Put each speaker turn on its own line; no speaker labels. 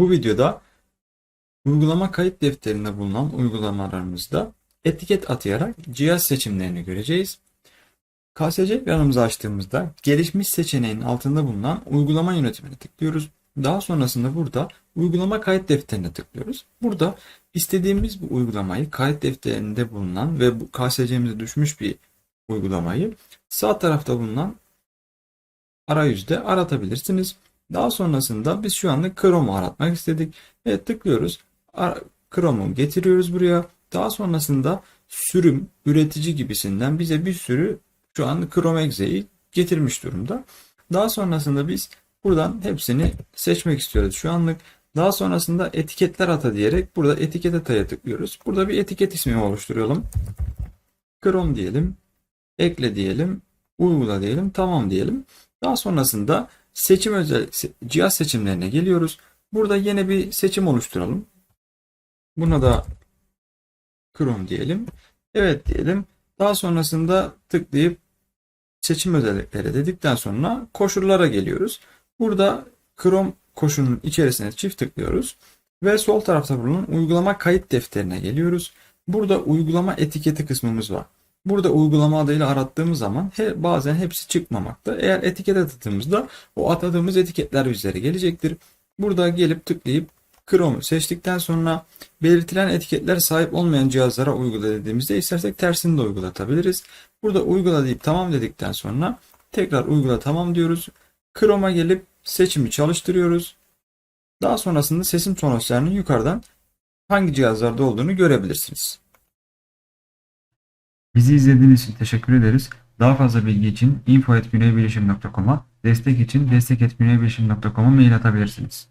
Bu videoda uygulama kayıt defterinde bulunan uygulamalarımızda etiket atayarak cihaz seçimlerini göreceğiz. KSC ekranımızı açtığımızda gelişmiş seçeneğin altında bulunan uygulama yönetimine tıklıyoruz. Daha sonrasında burada uygulama kayıt defterine tıklıyoruz. Burada istediğimiz bu uygulamayı kayıt defterinde bulunan ve bu KSC'mize düşmüş bir uygulamayı sağ tarafta bulunan arayüzde aratabilirsiniz. Daha sonrasında biz şu anda Chrome'u aratmak istedik. Evet tıklıyoruz. Chrome'u getiriyoruz buraya. Daha sonrasında sürüm, üretici gibisinden bize bir sürü şu an Chrome Exe'yi getirmiş durumda. Daha sonrasında biz buradan hepsini seçmek istiyoruz şu anlık. Daha sonrasında etiketler ata diyerek burada etiket ataya tıklıyoruz. Burada bir etiket ismi oluşturalım. Chrome diyelim. Ekle diyelim. Uygula diyelim. Tamam diyelim. Daha sonrasında seçim özel cihaz seçimlerine geliyoruz. Burada yine bir seçim oluşturalım. Buna da Chrome diyelim. Evet diyelim. Daha sonrasında tıklayıp seçim özellikleri dedikten sonra koşullara geliyoruz. Burada Chrome koşulunun içerisine çift tıklıyoruz ve sol tarafta bulunan uygulama kayıt defterine geliyoruz. Burada uygulama etiketi kısmımız var. Burada uygulama adıyla arattığımız zaman he, bazen hepsi çıkmamakta. Eğer etiket atadığımızda o atadığımız etiketler üzere gelecektir. Burada gelip tıklayıp Chrome'u seçtikten sonra belirtilen etiketler sahip olmayan cihazlara uygula dediğimizde istersek tersini de uygulatabiliriz. Burada uygula deyip tamam dedikten sonra tekrar uygula tamam diyoruz. Chrome'a gelip seçimi çalıştırıyoruz. Daha sonrasında sesim sonuçlarının yukarıdan hangi cihazlarda olduğunu görebilirsiniz.
Bizi izlediğiniz için teşekkür ederiz. Daha fazla bilgi için info.güneybilişim.com'a, destek için destek.güneybilişim.com'a mail atabilirsiniz.